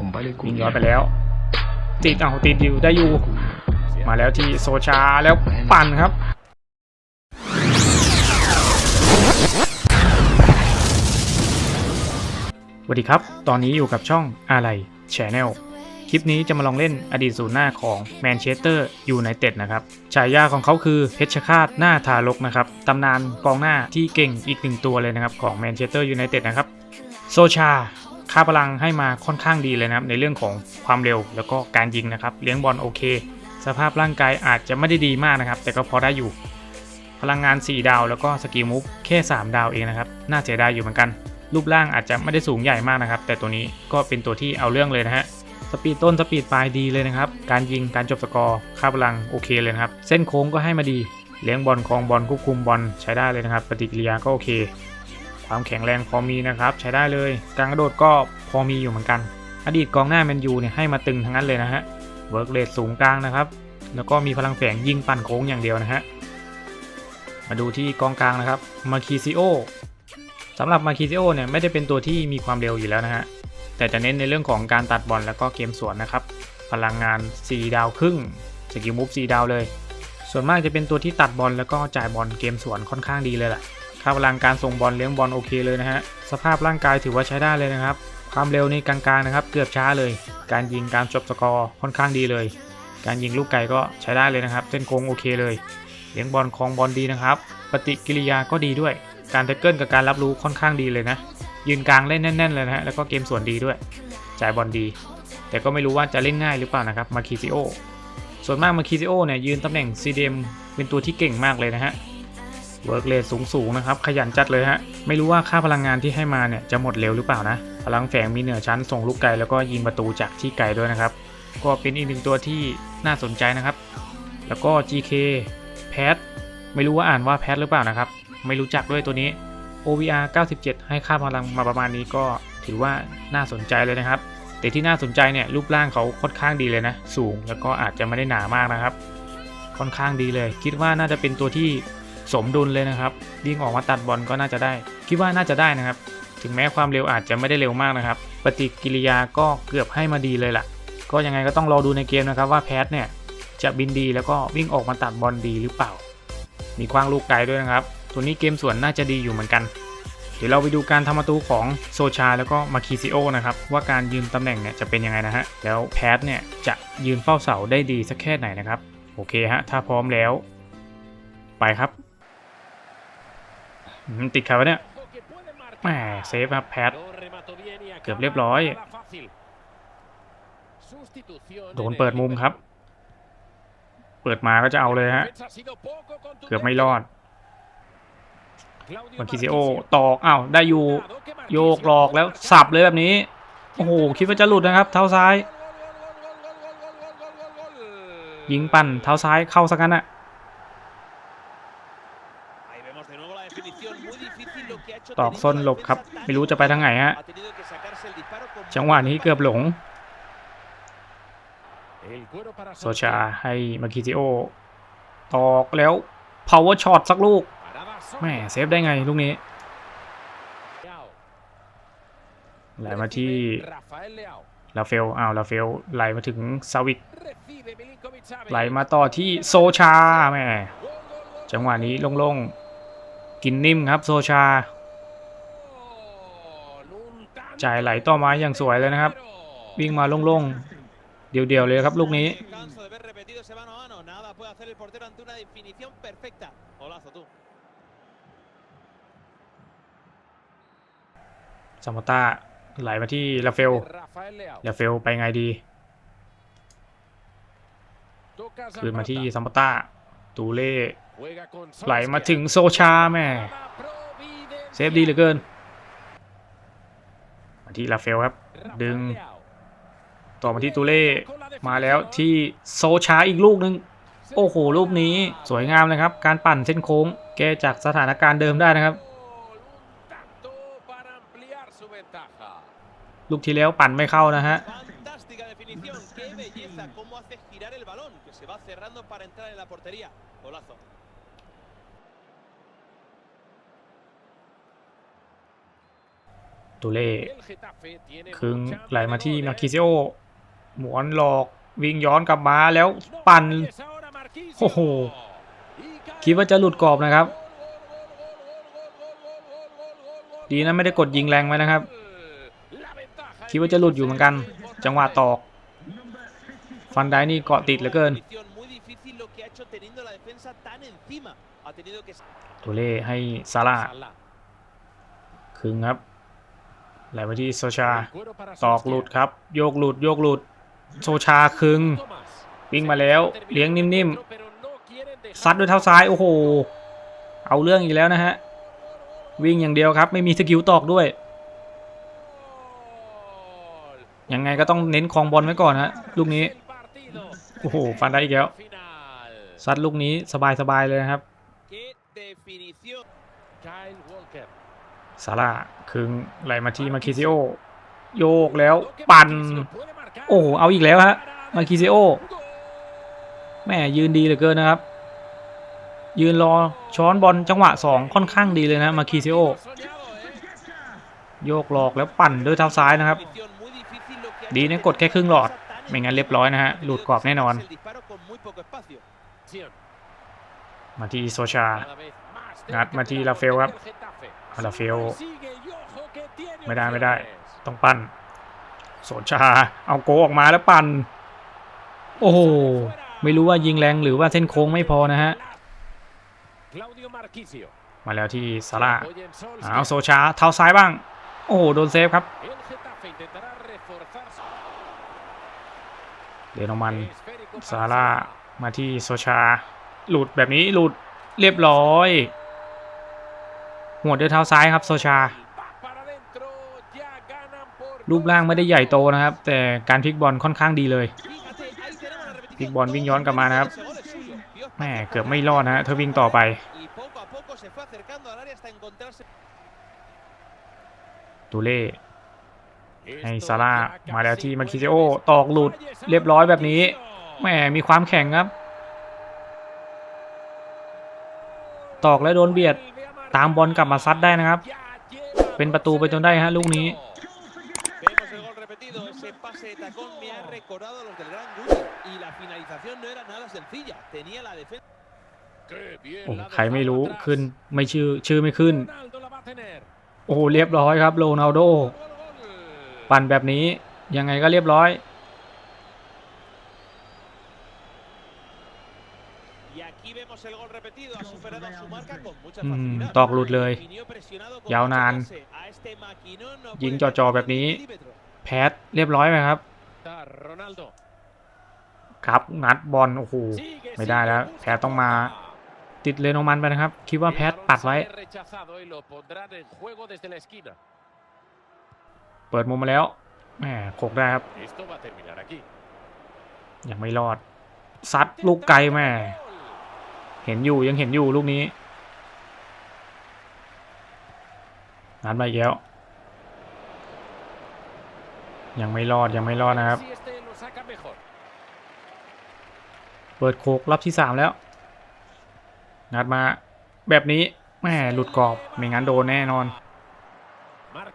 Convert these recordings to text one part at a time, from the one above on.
Un vale วิ่งย้อนไปแล้ว ติดเอาติดอยู่ได้อยู่ มาแล้วที่โซชาแล้วปั่นครับสวัสดีครับ ตอนนี้อยู่กับช่องอะไรชแนลคลิปนี้จะมาลองเล่นอดีตศูนย์หน้าของแมนเชสเตอร์ยูไนเต็ดนะครับ ฉายาของเขาคือเพชรฆาตหน้าทารกนะครับ ตำนานกองหน้าที่เก่งอีกหนึ่งตัวเลยนะครับ ของแมนเชสเตอร์ยูไนเต็ดนะครับ โซชา ค่าพลังให้มาค่อนข้างดีเลยนะครับในเรื่องของความเร็วแล้วก็การยิงนะครับ เลี้ยงบอลโอเค สภาพร่างกายอาจจะไม่ได้ดีมากนะครับ แต่ก็พอได้อยู่ พลังงาน 4 ดาว แล้วก็สกิลมูฟแค่ 3 ดาวเองนะครับ น่าเสียดายอยู่เหมือนกัน รูปร่างอาจจะไม่ได้สูงใหญ่มากนะครับ แต่ตัวนี้ก็เป็นตัวที่เอาเรื่องเลยนะฮะสปีดต้นสปีดปลายดีเลยนะครับ การยิงการจบสกอร์ค่าพลังโอเคเลยนะครับ เส้นโค้งก็ให้มาดี เลี้ยงบอลคลองบอลควบคุมบอลใช้ได้เลยนะครับ ปฏิกิริยาก็โอเค ความแข็งแรงพอมีนะครับ ใช้ได้เลย การกระโดดก็พอมีอยู่เหมือนกัน อดีตกองหน้าแมนยูเนี่ยให้มาตึงทั้งนั้นเลยนะฮะ เวิร์กเรทสูงกลางนะครับ แล้วก็มีพลังแฝงยิงปั่นโค้งอย่างเดียวนะฮะ มาดูที่กองกลางนะครับ มาคิซิโอสำหรับมาคิซิโอเนี่ยไม่ได้เป็นตัวที่มีความเร็วอยู่แล้วนะฮะ แต่จะเน้นในเรื่องของการตัดบอลแล้วก็เกมสวนนะครับ พลังงาน 4 ดาวครึ่ง สกิลมูฟ4ดาวเลย ส่วนมากจะเป็นตัวที่ตัดบอลแล้วก็จ่ายบอลเกมสวนค่อนข้างดีเลยแหละ ค่าพลังการส่งบอลเลี้ยงบอลโอเคเลยนะฮะ สภาพร่างกายถือว่าใช้ได้เลยนะครับ ความเร็วนี่กลางๆนะครับ เกือบช้าเลย การยิงการจบสกอร์ค่อนข้างดีเลย การยิงลูกไก่ก็ใช้ได้เลยนะครับเส้นโค้งโอเคเลย เลี้ยงบอลคลองบอลดีนะครับ ปฏิกิริยาก็ดีด้วย การแท็กเกิลกับการรับรู้ค่อนข้างดีเลยนะ ยืนกลางเล่นแน่น ๆ เลยนะฮะ แล้วก็เกมส่วนดีด้วย จ่ายบอลดี แต่ก็ไม่รู้ว่าจะเล่นง่ายหรือเปล่านะครับ มาคิซิโอ ส่วนมากมาคิซิโอเนี่ยยืนตำแหน่ง CDM เป็นตัวที่เก่งมากเลยนะฮะ เวิร์กเรทสูงๆนะครับ ขยันจัดเลยฮะ ไม่รู้ว่าค่าพลังงานที่ให้มาเนี่ยจะหมดเร็วหรือเปล่านะ พลังแฝงมีเหนือชั้นส่งลูกไกลแล้วก็ยิงประตูจากที่ไกลด้วยนะครับ ก็เป็นอีกหนึ่งตัวที่น่าสนใจนะครับ แล้วก็ GK แพทไม่รู้ว่าอ่านว่าแพทหรือเปล่านะครับ ไม่รู้จักด้วยตัวนี้ OVR 97 ให้ค่าพลังมาประมาณนี้ก็ถือว่าน่าสนใจเลยนะครับ แต่ที่น่าสนใจเนี่ยรูปร่างเขาค่อนข้างดีเลยนะ สูงแล้วก็อาจจะไม่ได้หนามากนะครับ ค่อนข้างดีเลย คิดว่าน่าจะเป็นตัวที่ สมดุลเลยนะครับวิ่งออกมาตัดบอลก็น่าจะได้ คิดว่าน่าจะได้นะครับ ถึงแม้ความเร็วอาจจะไม่ได้เร็วมากนะครับ ปฏิกิริยาก็เกือบให้มาดีเลยล่ะ ก็ยังไงก็ต้องรอดูในเกมนะครับว่าแพทเนี่ยจะบินดีแล้วก็วิ่งออกมาตัดบอลดีหรือเปล่า มีคว้างลูกไกลด้วยนะครับ ตัวนี้เกมส่วนน่าจะดีอยู่เหมือนกัน เดี๋ยวเราไปดูการทำประตูของโซชาแล้วก็มาคิซิโอนะครับว่าการยืนตำแหน่งเนี่ยจะเป็นยังไงนะฮะ แล้วแพทเนี่ยจะยืนเฝ้าเสาได้ดีสักแค่ไหนนะครับ โอเคฮะ ถ้าพร้อมแล้ว ไปครับ ติดใครวเนี่ยแหมเซฟครับแพทเกือบเรียบร้อย โดนเปิดมุมครับ เปิดมาก็จะเอาเลยฮะ เกือบไม่รอดมาคิซิโอตอกอ้าวได้อยู่โยกหลอกแล้วสับเลยแบบนี้ โอ้โห คิดว่าจะหลุดนะครับ เท้าซ้าย ยิงปั่นเท้าซ้ายเข้าสักกันอะ ตอกส้นหลบครับ ไม่รู้จะไปทางไหนฮะ จังหวะนี้เกือบหลง โซชาให้มาคิซิโอ ตอกแล้ว power shot สักลูก แม่เซฟได้ไงลูกนี้ไหลมาที่ลาเฟล อ้าวลาเฟลไหลมาถึงซาวิกไหลมาต่อที่โซชาแม่จังหวะนี้โล่งๆ กินนิ่มครับโซชา จ่ายไหลต่อไม้อย่างสวยเลยนะครับ วิ่งมาโล่งๆ เดี่ยวๆเลยครับลูกนี้ ซาโมต้าไหลมาที่ลาเฟล ลาเฟลไปไงดี คืนมาที่ซาโมต้า ตูเล่ ไหลมาถึงโซชาแม่ เซฟดีเหลือเกิน ที่ลาเฟลครับ Rafael ดึง Leao. ต่อมาที่ตูเล่มาแล้วที่โซชาอีกลูกหนึง โอ้โหลูกนี้สวยงามนะครับ การปั่นเส้นโค้ง แก้จากสถานการณ์เดิมได้นะครับ Un tanto para ampliar su ventaja. ลูกที่แล้วปั่นไม่เข้านะฮะูเล่คึงไหลมาที่มาคิเซโอหมวนหลอกวิ่งย้อนกลับมาแล้วปั่นโอ้โหคิดว่าจะหลุดกรอบนะครับ ดีนะไม่ได้กดยิงแรงไว้นะครับ คิดว่าจะหลุดอยู่เหมือนกัน จังหวะตอก ฟันได้นี่เกาะติดเหลือเกินตัวเล่ให้ซาลาคืนครับ ไหลมาที่โซชา El cuero para ตอกหลุด Solskjaer. ครับ โยกหลุดโยกหลุดโซชาคึง Thomas. วิ่งมาแล้ว เลี้ยงนิ่ม Pero no quieren ๆ dejar ซัดด้วยเท้าซ้ายโอ้โห เอาเรื่องอีกแล้วนะฮะ วิ่งอย่างเดียวครับ ไม่มีสกิลตอกด้วย Gol. ยังไงก็ต้องเน้นครองบอลไว้ก่อนฮะลูกนี้ El partido. โอ้โหฟันได้อีกแล้ว Final. ซัดลูกนี้สบายๆเลยนะครับ ซาร่าคึงไหลมาที่มาคิซิโอ โยกแล้วปั่น โอ้โหเอาอีกแล้วฮะมาคิซิโอ แม่ยืนดีเหลือเกินนะครับ ยืนรอช้อนบอลจังหวะ 2 ค่อนข้างดีเลยนะมาคิซิโอ โยกหลอกแล้วปั่นด้วยเท้าซ้ายนะครับ ดีนะกดแค่ครึ่งหลอด ไม่งั้นเรียบร้อยนะฮะ หลุดกรอบแน่นอน มาที่โซชา งัด cerca มาที่ de ลาเฟลครับ del Getafe. เอาลาเฟล Sigue y ojo que tiene ไม่ได้ไม่ได้ opciones. ต้องปั้นโซชา เอาโกออกมาแล้วปั่น โอ้โห ไม่รู้ว่ายิงแรงหรือว่าเส้นโค้งไม่พอนะฮะ Claudio Marquisio. มาแล้วที่ซาร่า Apoya en Solskjaer. เอาโซชา เท้าซ้ายบ้าง โอ้โห โดนเซฟครับ El Getafe intentará reforzar su- เดนอมัน Esférico para ซาร่ามาที่โซชา หลุดแบบนี้หลุดเรียบร้อย หัวดด้วยเท้าซ้ายครับโซชา รูปร่างไม่ได้ใหญ่โตนะครับ แต่การพลิกบอลค่อนข้างดีเลยพลิกบอลวิ่งย้อนกลับมานะครับ Ese gol es suyo. Vio แม่เกือบไม่รอดนะฮะเธอวิ่งต่อไป ตูเล่ให้ซาร่ามาแล้วที่มาคิซิ puede โอตอกหลุดเรียบร้อยแบบนี้แหมมีความแข็งครับ ตอกแล้วโดนเบียด ตามบอลกลับมาซัดได้นะครับ เป็นประตูไปจนได้ฮะลูกนี้ Vemos el gol repetido. Ese pase de tacón me ha recordado a los del Gran Guti. Y la finalización no era nada sencilla. Tenía la defensa. Qué bien โอ้ la ha ใครไม่ dejado รู้ atrás. ขึ้นไม่ชื่อชื่อไม่ขึ้น Ronaldo la va a tener. โอ้โหเรียบร้อยครับโรนัลโด Gol, gol, gol. ปั่นแบบนี้ยังไงก็เรียบร้อย ตอกหลุดเลย Definió presionado con ยาว mucha นาน clase. A este maquinón no ยิง puede จ่อๆ perder แบบนี้ ni un milímetro. แพทเรียบร้อยไหมครับ Está Ronaldo. ครับงัดบอลโอ้โห Sigue, ไม่ได้แล้ว sigue, แพทต้องมา busca. ติดเลโนมันไปนะครับ คิดว่าแพท El balón ปัดไว้ sale rechazado y lo pondrán en juego desde la esquina. เปิดมุมมาแล้วแหมโขกได้ครับ Esto va a terminar aquí. ยังไม่รอดซัดลูกไกลแม่ เห็นอยู่ยังเห็นอยู่ลูกนี้นัดมาอีกแล้วยังไม่รอดยังไม่รอดนะครับ เปิดโคกรอบที่สามแล้ว นัดมาแบบนี้แม่หลุดกรอบไม่งั้นโดนแน่นอน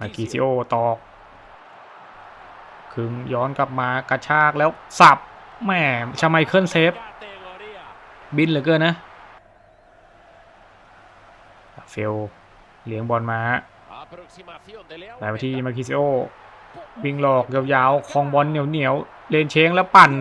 มากิซิโอตอกคึงย้อนกลับมากระชากแล้วสับแม่ชาไมเคิลเซฟ บินเหลือเกินนะ เฟลเลี้ยงบอลมาฮะ Aproximación de Leao. ไหลมาที่มาคิซิโอวิ่งหลอกยาวๆคลองบอลเหนียวๆเลนเชงแล้วปั่น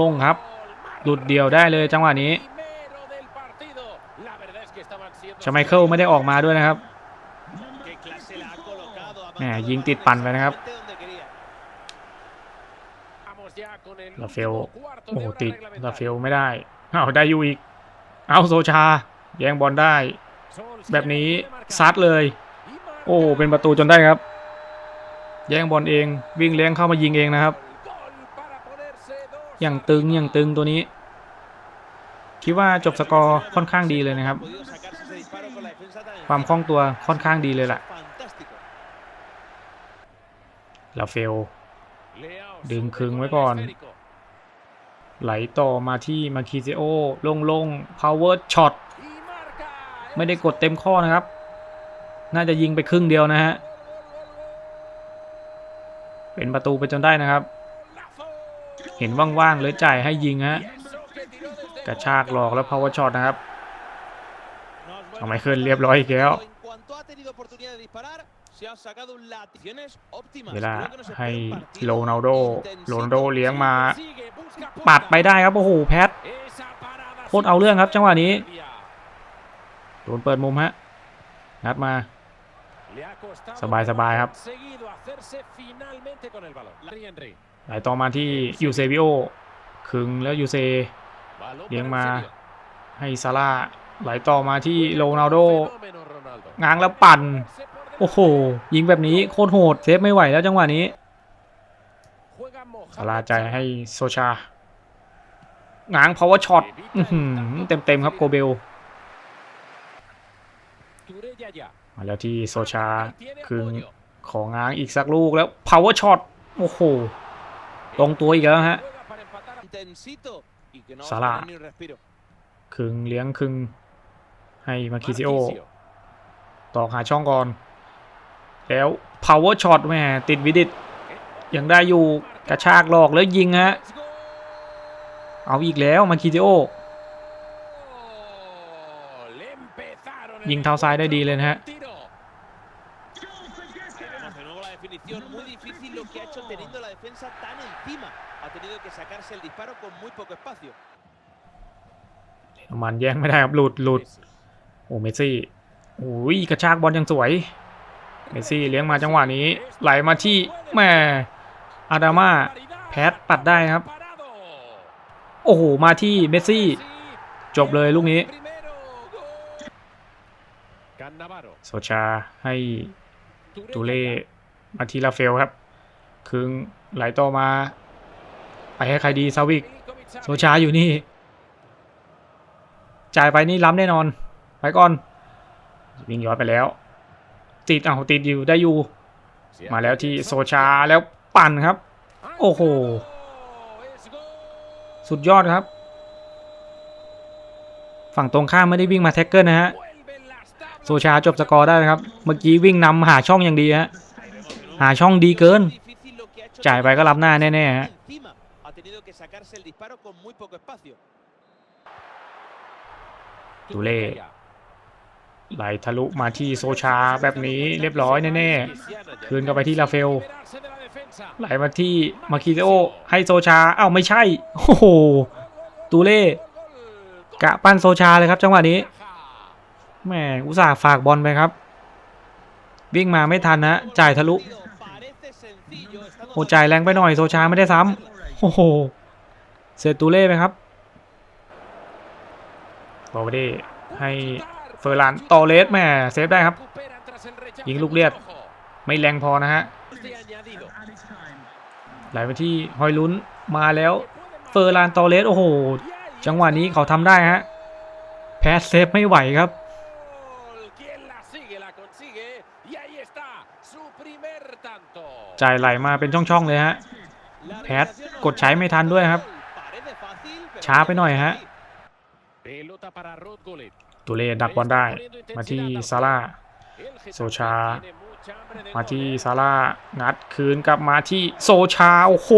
ลงๆครับ หลุดเดียวได้เลยจังหวะนี้ Primero del partido. La verdad es que estaban siendo ชาไมเคิลไม่ได้ออกมาด้วยนะครับ Qué clase la ha colocado. Ha Mira, mandado ยิง el ติด balón ปั่นไปนะครับ exactamente donde quería. Vamos ya con el ลาเฟล último cuarto โอ้ de โห hora ติด reglamentaria. ลาเฟลไม่ได้เอาได้อยู่อีก เอาโซชา แย่งบอลได้ แบบนี้ซัดเลย โอ้เป็นประตูจนได้ครับ แย่งบอลเองวิ่งเลี้ยงเข้ามายิงเองนะครับอย่างตึงอย่างตึงตัวนี้ คิดว่าจบสกอร์ค่อนข้างดีเลยนะครับ ความคล่องตัวค่อนข้างดีเลยล่ะลาเฟล ดึงคึงไว้ก่อน ไหลต่อมาที่มาคิซิโอลงลง power shot Y marca. ไม่ได้กดเต็มข้อนะครับ น่าจะยิงไปครึ่งเดียวนะฮะ เป็นประตูไปจนได้นะครับ เห็นว่างๆเลยจ่ายให้ยิงฮะ กระชากหลอกแล้ว power shot นะครับ No es เอา bueno. ไมเคิลเรียบร้อยอีกแล้ว En cuanto ha tenido oportunidad de disparar, se ha sacado un laticiones óptimas. เวลา Creo que no se ให้ espera un partido โรนัลโด intensito. โรนัลโดเลี้ยงมา ปัดไปได้ครับ โอ้โห แพทโคตรเอาเรื่องครับ จังหวะนี้ โดนเปิดมุมฮะงัดมา สบายสบายครับไหลต่อมาที่ยูเซบิโอคึงแล้วยูเซเลี้ยงมาให้ซาร่าไหลต่อมาที่โรนัลโดง้างแล้วปั่น โอ้โห ยิงแบบนี้โคตรโหดเซฟไม่ไหวแล้วจังหวะนี้สาราใจให้โซชาง้าง power shot เต็มเต็มๆครับโกเบล มาแล้วที่โซชาคึงของง้างอีกสักลูกแล้ว power shot โอ้โหตรงตัวอีกแล้วฮะ Intensito y que no va a Salah. tener ni un respiro. คึงเลี้ยงคึงให้มาคิซิโอต่อหาช่องก่อน แล้ว power shot แม่ติดวิดิตยังได้อยู่กระชากหลอกแล้วยิงฮะ เอาอีกแล้วมาคิเจโอ ยิงเท้าซ้ายได้ดีเลยฮะ มันแย่งไม่ได้ครับ หลุดหลุดโอ้เมซี่โอ้ยกระชากบอลยังสวย เมสซี่เลี้ยงมาจังหวะนี้ ไหลมาที่แม่อาดาม่าแพทปัดได้ครับ โอ้โห มาที่เมสซี่ จบเลยลูกนี้โซชาให้ตูเล่มาที่ลาเฟลครับ คึงไหลต่อมา ไปให้ใครดีซาวิก โซชาอยู่นี่ จ่ายไปนี่ล้ำแน่นอน ไปก่อน วิ่งย้อนไปแล้ว ติดเอาติดอยู่ได้อยู่ มาแล้วที่โซชาแล้วปั่นครับ โอ้โห สุดยอดครับ ฝั่งตรงข้ามไม่ได้วิ่งมาแท็กเกิลนะฮะ โซชาจบสกอร์ได้นะครับ เมื่อกี้วิ่งนำหาช่องอย่างดีฮะ หาช่องดีเกิน Difícil lo que ha hecho จ่ายไปก็รับหน้าแน่ๆฮะ encima. Ha tenido que sacarse el disparo con muy poco espacio. ตูเล่ ไหลทะลุมาที่โซชาแบบนี้เรียบร้อยแน่ๆ คืนกลับไปที่ลาเฟล ไหลมาที่มาคิโอให้โซชาเอ้าไม่ใช่ โอ้โห ตูเล่กะปั้นโซชาเลยครับจังหวะนี้ แหมอุตส่าห์ฝากบอลไปครับ วิ่งมาไม่ทันนะจ่ายทะลุโอ้จ่ายแรงไปหน่อยโซชาไม่ได้ซ้ำโอ้โห เสร็จตูเล่ไปครับบอลเดให้ ฟอร์ลานตอเลสแม่เซฟได้ครับ ยิงลูกเลียดไม่แรงพอนะฮะไหลไปที่ฮอยลุนมาแล้วเฟอร์ลานตอเลสโอ้โห จังหวะนี้เขาทำได้ฮะแพ้เซฟไม่ไหวครับจ่ายไหลมาเป็นช่อง ๆ เลยฮะ แพทกดใช้ไม่ทันด้วยครับ ช้าไปหน่อยฮะ ตูเล่ดักบอลได้ มาที่ซาร่าโซชา มาที่ซาร่างัดคืนกลับมาที่โซชา โอ้โห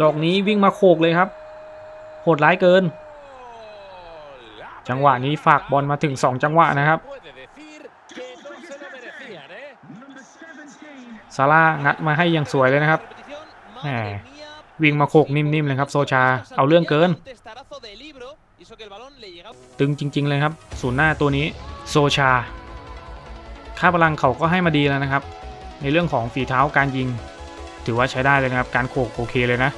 ดอกนี้วิ่งมาโขกเลยครับ โหดร้ายเกิน จังหวะนี้ฝากบอลมาถึง 2 จังหวะนะครับซาร่างัดมาให้อย่างสวยเลยนะครับแหมวิ่งมาโขกนิ่มๆเลยครับโซชา เอาเรื่องเกิน ตึงจริง ๆ เลยครับศูนย์หน้าตัวนี้โซชา ค่าพลังเขาก็ให้มาดีแล้วนะครับ ในเรื่องของฝีเท้าการยิง ถือว่าใช้ได้เลยนะครับ การโขกโอเคเลยนะ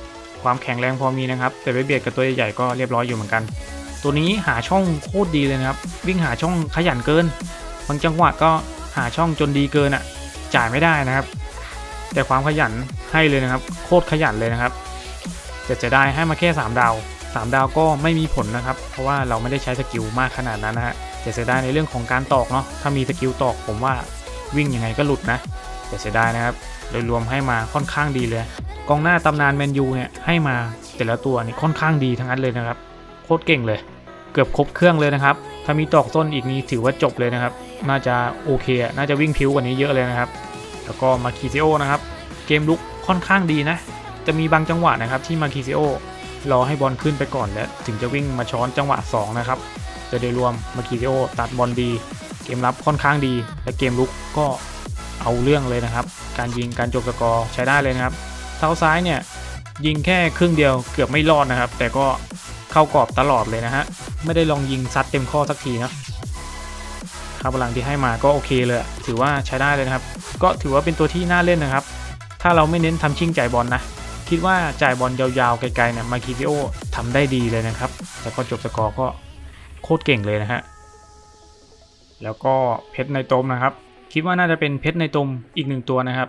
ความแข็งแรงพอมีนะครับ แต่ไปเบียดกับตัวใหญ่ๆก็เรียบร้อยอยู่เหมือนกัน ตัวนี้หาช่องโคตรดีเลยนะครับ วิ่งหาช่องขยันเกิน บางจังหวะก็หาช่องจนดีเกินอะ จ่ายไม่ได้นะครับ แต่ความขยันให้เลยนะครับ โคตรขยันเลยนะครับแต่จะได้ให้มาแค่ 3 ดาว 3 ดาวก็ไม่มีผลนะครับ เพราะว่าเราไม่ได้ใช้สกิลมากขนาดนั้นนะฮะแต่เสียดายในเรื่องของการตอกเนาะถ้ามีสกิลตอกผมว่าวิ่งยังไงก็หลุดนะแต่เสียดายนะครับโดยรวมให้มาค่อนข้างดีเลย กองหน้าตำนานแมนยูเนี่ยให้มาแต่ละตัวนี่ค่อนข้างดีทั้งนั้นเลยนะครับ โคตรเก่งเลย เกือบครบเครื่องเลยนะครับ ถ้ามีตอกส้นอีกนี้ถือว่าจบเลยนะครับ น่าจะโอเค น่าจะวิ่งพิ้วกว่านี้เยอะเลยนะครับ แล้วก็มาคิซิโอนะครับ เกมลุกค่อนข้างดีนะ จะมีบางจังหวะนะครับที่มาคิซิโอ รอให้บอลขึ้นไปก่อนแล้วถึงจะวิ่งมาช้อนจังหวะ 2 นะครับจะโดยรวมมาคิซิโอตัดบอลดี เกมรับค่อนข้างดี และเกมลุกก็เอาเรื่องเลยนะครับ การยิงการจบสกอร์ใช้ได้เลยนะครับเท้าซ้ายเนี่ยยิงแค่ครึ่งเดียวเกือบไม่รอดนะครับ แต่ก็เข้ากรอบตลอดเลยนะฮะไม่ได้ลองยิงซัดเต็มข้อสักทีนะค่าพลังที่ให้มาก็โอเคเลยถือว่าใช้ได้เลยนะครับ ก็ถือว่าเป็นตัวที่น่าเล่นนะครับ ถ้าเราไม่เน้นทำชิ่งจ่ายบอลนะ คิดว่าจ่ายบอลยาวๆไกลๆเนี่ยมาคิซิโอทำได้ดีเลยนะครับ แต่ก็จบสกอร์ก็โคตรเก่งเลยนะฮะ แล้วก็เพชรในตมนะครับ คิดว่าน่าจะเป็นเพชรในตมอีกหนึ่งตัวนะครับ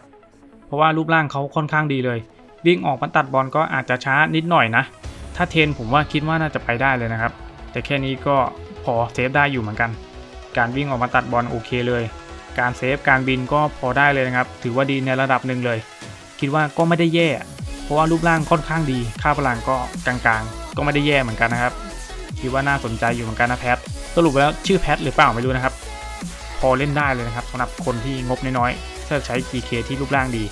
เพราะว่ารูปร่างเขาค่อนข้างดีเลย วิ่งออกมาตัดบอลก็อาจจะช้านิดหน่อยนะ ถ้าเทนผมว่าคิดว่าน่าจะไปได้เลยนะครับ แต่แค่นี้ก็พอเซฟได้อยู่เหมือนกัน การวิ่งออกมาตัดบอลโอเคเลย การเซฟการบินก็พอได้เลยนะครับ ถือว่าดีในระดับหนึ่งเลย คิดว่าก็ไม่ได้แย่ เพราะว่ารูปร่างค่อนข้างดีค่าพลังก็กลางๆ ก็ไม่ได้แย่เหมือนกันนะครับ คิดว่าน่าสนใจอยู่เหมือนกันนะแพทสรุปแล้วชื่อแพทหรือเปล่าไม่รู้นะครับ พอเล่นได้เลยนะครับสำหรับคนที่งบน้อยๆถ้าใช้ GK ที่รูปร่างดี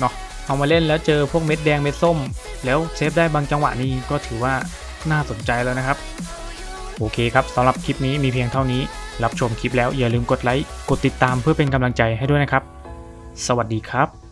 เนาะเอามาเล่นแล้วเจอพวกเม็ดแดงเม็ดส้ม แล้วเซฟได้บางจังหวะนี้ก็ถือว่าน่าสนใจแล้วนะครับ โอเคครับสำหรับคลิปนี้มีเพียงเท่านี้ รับชมคลิปแล้วอย่าลืมกดไลค์กดติดตามเพื่อเป็นกำลังใจให้ด้วยนะครับ สวัสดีครับ